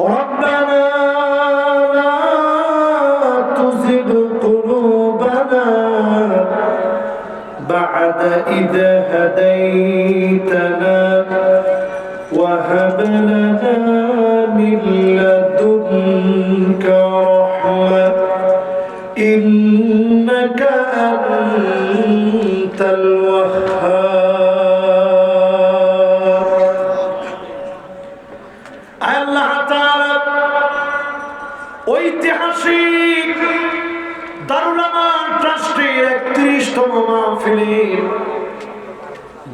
ربنا لا تزغ قلوبنا بعد إذا هديتنا وهب لنا من لدنك رحمة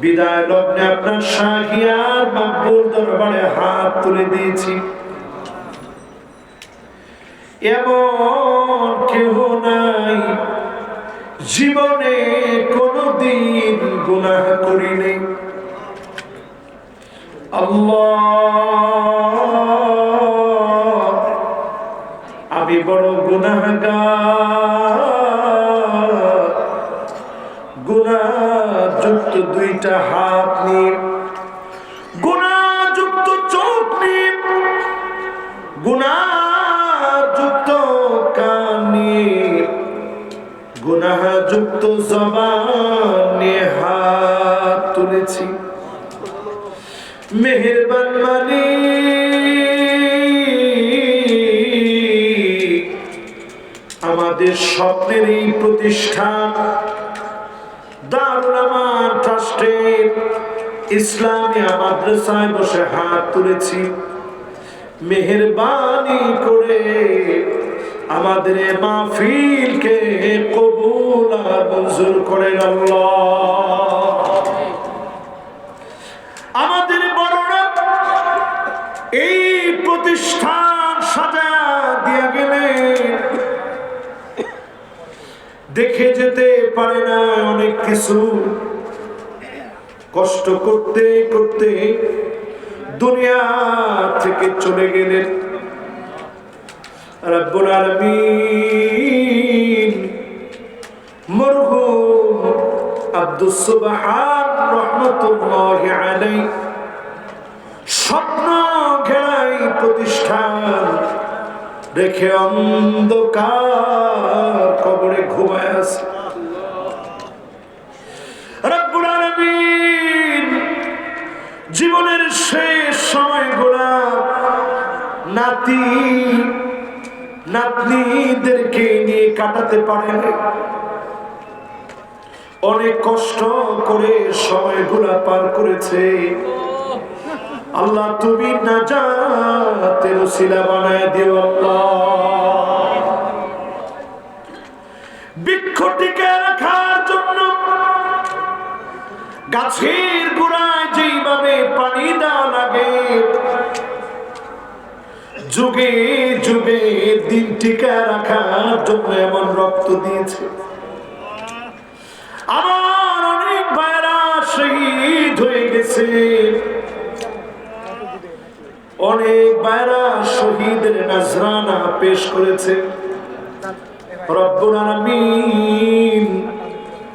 বিদায় মাকবুল দরবারে হাত তুলে দিয়েছি। এমন কেহ নাই জীবনে কোনদিন গুনাহ করিনি। আল্লাহ বড় গুনাহগার। গুনাযুক্ত দুইটা হাত নিয়ে গুনাযুক্ত চোখ নিয়ে গুনাযুক্ত কান নিয়ে গুনাহযুক্ত জবান নিয়ে হাত তুলেছি। মেহেরবান স্বপ্নের এই প্রতিষ্ঠান। দারুল আমান ট্রাস্টের ইসলামিয়া মাদ্রাসায় বসে হাত তুলেছি। মেহেরবানি করে আমাদের মাহফিলকে কবুল আর মঞ্জুর করেন আল্লাহ। আমাদের বড়রা এই প্রতিষ্ঠান সাজা দেখে যেতে পারে না অনেক কিছু। কষ্ট করতে করতে দুনিয়া থেকে চলে গেলেন। রব্বুল আলামিন মরহুম আব্দুস সুবহান রহমতুল্লাহ আলাই স্বপ্ন ঘেরাই প্রতিষ্ঠান রেখে অন্ধকার কবরে ঘুমায় আছে। জীবনের শেষ সময়গুলা নাতি, নাতনিদেরকে নিয়ে কাটাতে পারেন অনেক কষ্ট করে সময় সময়গুলা পার করেছে। আল্লাহ তুমি না যাতের শিলা বানায় দিও আল্লাহ। বৃক্ষ টিকে রাখার জন্য গাছের গোড়ায় যেইভাবে পানি দেওয়া লাগে, যুগে যুগে দিন টিকা রাখার জন্য এমন রক্ত দিয়েছে। আমার অনেক ভাইরা শহীদ হয়ে গেছে। অনেক ভাইরা শহীদের নাজরানা পেশ করেছে।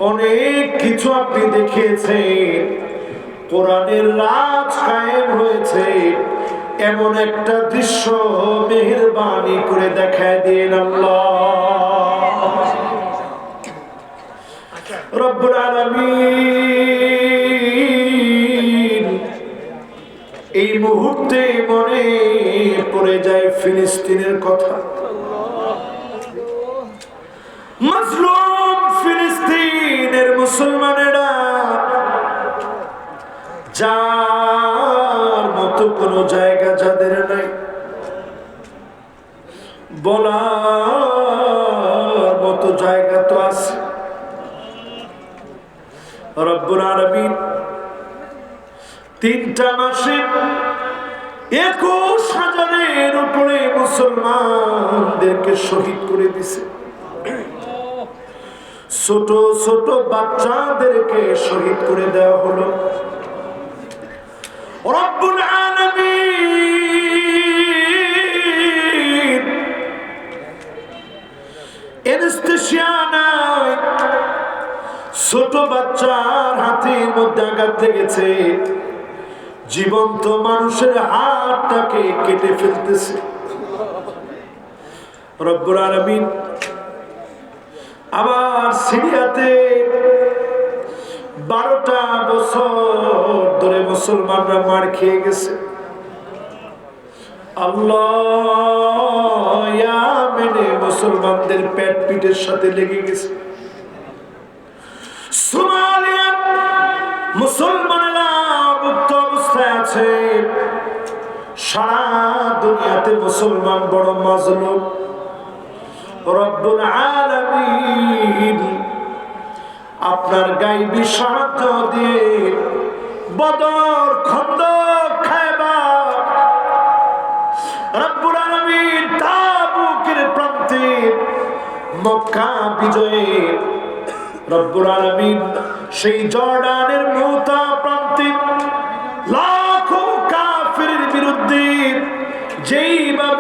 অনেক কিছু আপনি দেখিয়েছেন। কোরআনের রাজ কায়েম হয়েছে। এমন একটা দৃশ্য মেহেরবানি করে দেখায় দিন আল্লাহ। ফিলিস্তিনের কথা। মজলুম ফিলিস্তিনের মুসলমানেরা যার মতো কোনো জায়গা যাদের নাই, বলার মতো জায়গা তো আছে। রব্বুল আলামিন তিনটা মাসে একুশ হাজারের উপরে মুসলমানদেরকে শহীদ করে দিছে। ছোট ছোট বাচ্চাদেরকে শহীদ করে দেওয়া হলো। ছোট বাচ্চার হাতের মধ্যে আঘাত লেগেছে। জীবন্ত মানুষের হাতটাকে কেটে ফেলতেছে। আবার সিরিয়াতে বারোটা বছর ধরে মুসলমানরা মার খেয়ে গেছে। আল্লাহ মেনে মুসলমানদের পেট পিঠের সাথে লেগে গেছে। সোমালিয়া মুসলমানেরা মুক্ত অবস্থায় আছে সারা দুনিয়াতে মুসলমান বড় মাজলুম। আপনার গাইবি সাহায্য দিয়ে বদর খায়বার। রব্বুল প্রান্তে মক্কা বিজয়ে রব্বুল সেই জর্ডানের মৌতা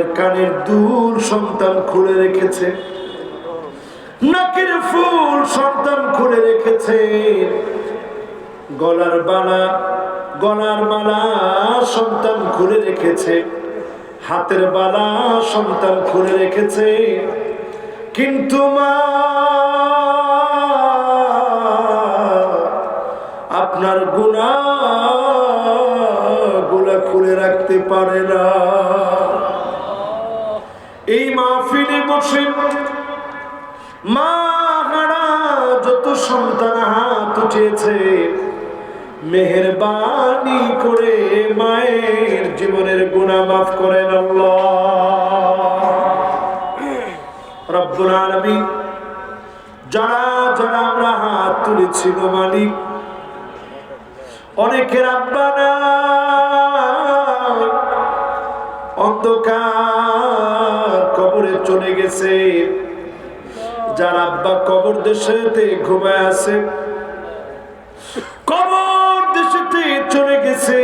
মায়ের কানের দূর সন্তান খুলে রেখেছে। নাকের ফুল সন্তান খুলে রেখেছে। গলার বালা, গলার মালা সন্তান খুলে রেখেছে। হাতের বালা সন্তান খুলে রেখেছে। কিন্তু মা, আপনার গুণা গুলা খুলে রাখতে পারে না। মাহফিলে বসে। মা যত সন্তান হাত উঠেছে, মেহরবানি করে মায়ের জীবনের গুণা মাফ করেন রব্বুল আলামিন, যারা যারা আমরা হাত তুলেছি গো মালিক, অনেকের আব্বা গেছে যার আব্বা কবর দেশেতে ঘুমায় আছে। কবর দেশেতে চলে গেছে।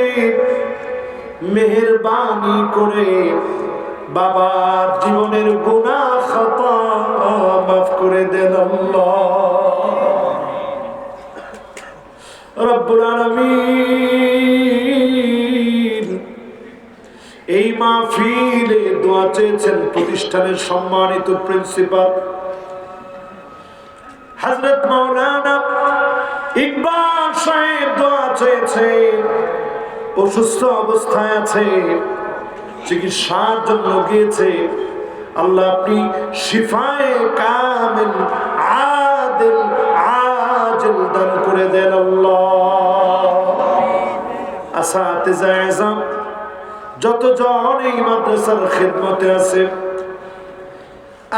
মেহরবানি করে বাবার জীবনের গুণা খাতা মাফ করে দেন আল্লাহ। চেয়েছেন প্রতিষ্ঠানের সম্মানিত প্রিন্সিপাল। হযরত মাওলানা ইকবাল সাহেব দোয়া চেয়েছে অসুস্থ অবস্থায় আছে, চিকিৎসার জন্য গিয়েছে। আল্লাহ আপনি শিফায়ে কামিল আদিল আজিল দান করে দেন আল্লাহ। আসাতিজা আযম যতজন এই মাদ্রাসার খেদমতে আছে,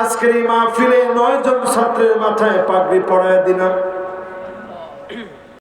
আজকের এই মাহফিলে নয় জন ছাত্রের মাথায় পাগড়ি পড়ায় দিলাম।